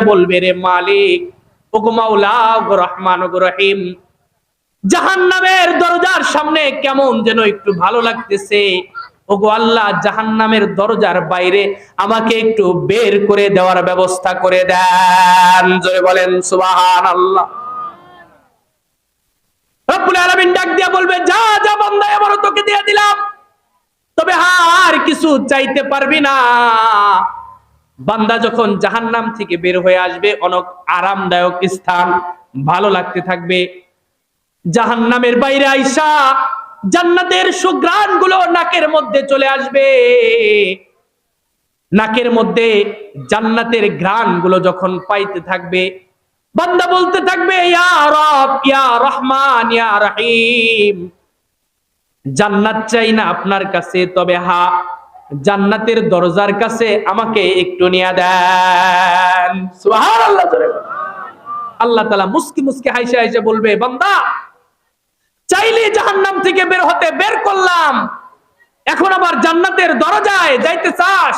বলবে রে মালিক? দরজার সামনে কেমন যেন একটু ভালো লাগতেছে। ওগো আল্লাহ, জাহান্নামের দরজার বাইরে আমাকে একটু বের করে দেওয়ার ব্যবস্থা করে দেন। বলেন সুবাহান আল্লাহ তবে আর কিছু চাইতে পারবি না। বান্দা যখন জাহান্নাম থেকে বের হয়ে আসবে, অনেক আরামদায়ক স্থান, ভালো লাগতে থাকবে। জাহান্নামের বাইরে আইসা জান্নাতের সুগ্রাণগুলো নাকের মধ্যে চলে আসবে। নাকের মধ্যে জান্নাতের ঘ্রাণগুলো যখন পাইতে থাকবে, বান্দা বলতে থাকবে রহমান, ইয়া রহিম, জান্নাত চাই না আপনার কাছে, তবে হা জান্নাতের দরজার কাছে আমাকে একটু নিয়ে দেন। আল্লাহ তাআলা মুস্কি মুস্কি হাইসে হাইসে বলবে, বান্দা, চাইলে জাহান্নাম থেকে বের হতে বের করলাম, এখন আবার জান্নাতের দরজায় যাইতে চাস?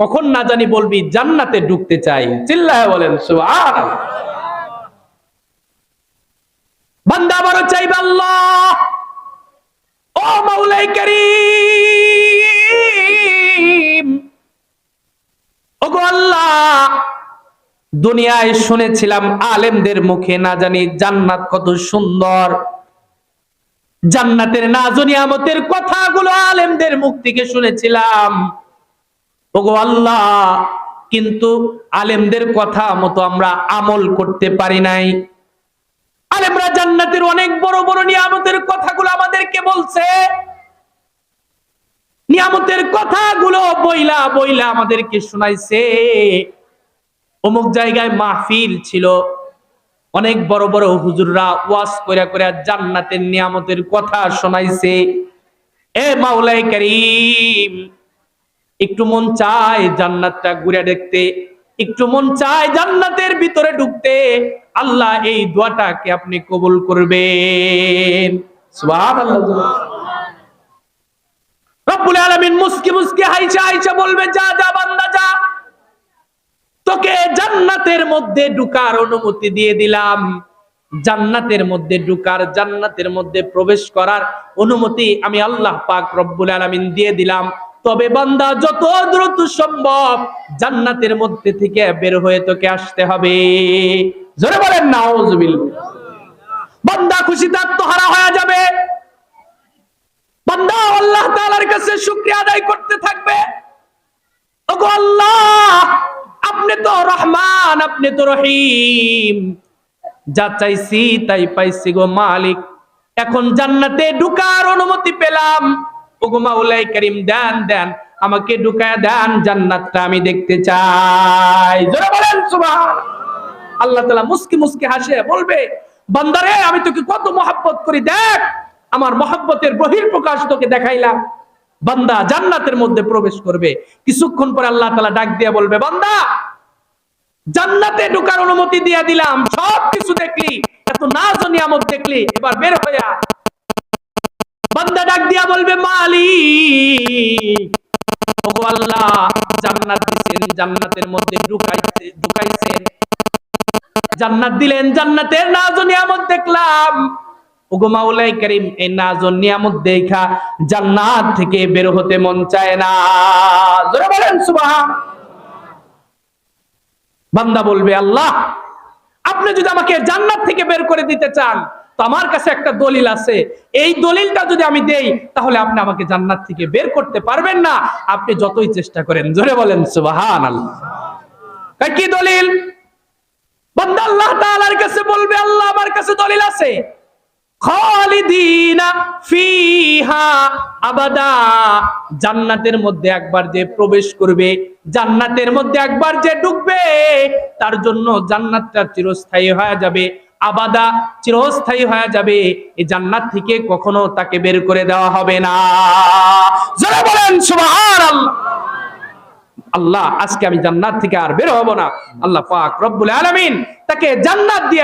কখন না জানি বলবি, জান্নাতে ঢুকতে চাই। চিল্লায় বলেন, সুবহানাল্লাহ। বান্দা আবারও চাইবে আল্লাহ। ও মাওলাই করিম! দুনিয়ায় শুনেছিলাম আলেমদের মুখে, না জানি জান্নাত কত সুন্দর। জান্নাতের নাজনিয়ামতের কথাগুলো আলেমদের মুখ থেকে শুনেছিলাম। ওগো আল্লাহ, কিন্তু আলেমদের কথা মতো আমরা আমল করতে পারি নাই। আলেমরা জান্নাতের অনেক বড় বড় নিয়ামতের কথাগুলো আমাদেরকে বলছে। নিয়ামতের কথাগুলো বইলা বইলা আমাদেরকে শোনাইছে। অমুক জায়গায় মাহফিল ছিল। অনেক বড় বড় হুজুররা ওয়াজ করে করে জান্নাতের নিয়ামতের কথা শোনাইছে। এ মাওলাই করিম, একটু মন চায় জান্নাতটা ঘুরে দেখতে, একটু মন চায় জান্নাতের ভিতরে ঢুকতে। আল্লাহ এই দোয়াটাকে আপনি কবুল করবেন। সুবহানাল্লাহ। রব্বুল আলামিন মুস্কি মুস্কি হাইচা হাইচা বলবে, যা যা বান্দা, যা। তোকে জান্নাতের মধ্যে ঢুকার অনুমতি দিয়ে দিলাম। জান্নাতের মধ্যে ঢুকার, জান্নাতের মধ্যে প্রবেশ করার অনুমতি আমি আল্লাহ পাক রব্বুল আলামিন দিয়ে দিলাম। তবে বান্দা, যত দ্রুত সম্ভব জান্নাতের মধ্যে থেকে বের হয়ে তোকে আসতে হবে। জোরে বলেন নাউজুবিল্লাহ বান্দা খুশিতে আত্মহারা হয়ে যাবে। বান্দা আল্লাহ তাআলার কাছে শুকরিয়া আদায় করতে থাকবে ওগো আল্লাহ আপনি তো রহমান আপনি তো রহিম। যা চাইছি তাই পাইছি গো মালিক। এখন জান্নাতে ঢুকার অনুমতি পেলাম। ওগো মাওলাই করিম, দেন দেন, আমাকে ঢুকায় দেন, জান্নাতটা আমি দেখতে চাই। জোরে বলেন, সুবহান। আল্লাহ তাআলা মুস্কি মুস্কি হাসে, বলবে, বান্দারে, আমি তোকে কত মহাব্বত করি, দেখ, আমার মহাব্বতের বহির প্রকাশ তোকে দেখাইলাম। বান্দা জান্নাতের মধ্যে প্রবেশ করবে। কিছুক্ষণ পরে আল্লাহ তাআলা ডাক দিয়ে বলবে, বান্দা জান্নাতে ঢোকার অনুমতি দিয়ে দিলাম। সব কিছু দেখলি, এত নাজ নিয়ামত দেখলি, এবার বের আয়। বান্দা ডাক দিয়া বলবে, মালিক, ওগো আল্লাহ, জান্নাত দিছেন, জান্নাতের মধ্যে ঢুকাইছে, ঢুকাইছেন। জান্নাত দিলেন, জান্নাতের নাজ নিয়ামত দেখলাম। ওগো মাওলাই করিম, এই নাজ নিয়ামত দেখা জান্নাত থেকে বের হতে মন চায় না। জোরে বলেন, সুবহান। বান্দা বলবে, আল্লাহ, আপনি যদি আমাকে জান্নাত থেকে বের করে দিতে চান, তো আমার কাছে একটা দলিল আছে। এই দলিলটা যদি আমি দেই, তাহলে আপনি আমাকে জান্নাত থেকে বের করতে পারবেন না। আপনি যতই চেষ্টা করেন, জোরে বলেন, সুবহানাল্লাহ। কয় কি দলিল? বান্দা আল্লাহ তাআলার কাছে বলবে, আল্লাহ, আমার কাছে দলিল আছে। জান্নাতের মধ্যে একবার যে প্রবেশ করবে, জান্নাতের মধ্যে একবার যে ঢুকবে, তার জন্য জান্নাতটা চিরস্থায়ী হয়ে যাবে, আবাদা চিরস্থায়ী হয়ে যাবে। এই জান্নাত থেকে কখনো তাকে বের করে দেওয়া হবে না। বলেন আল্লাহ, আজকে আমি জান্নাত থেকে আর বের হব না। আল্লাহ পাক রব্বুল আলামিন তাকে জান্নাত দিয়ে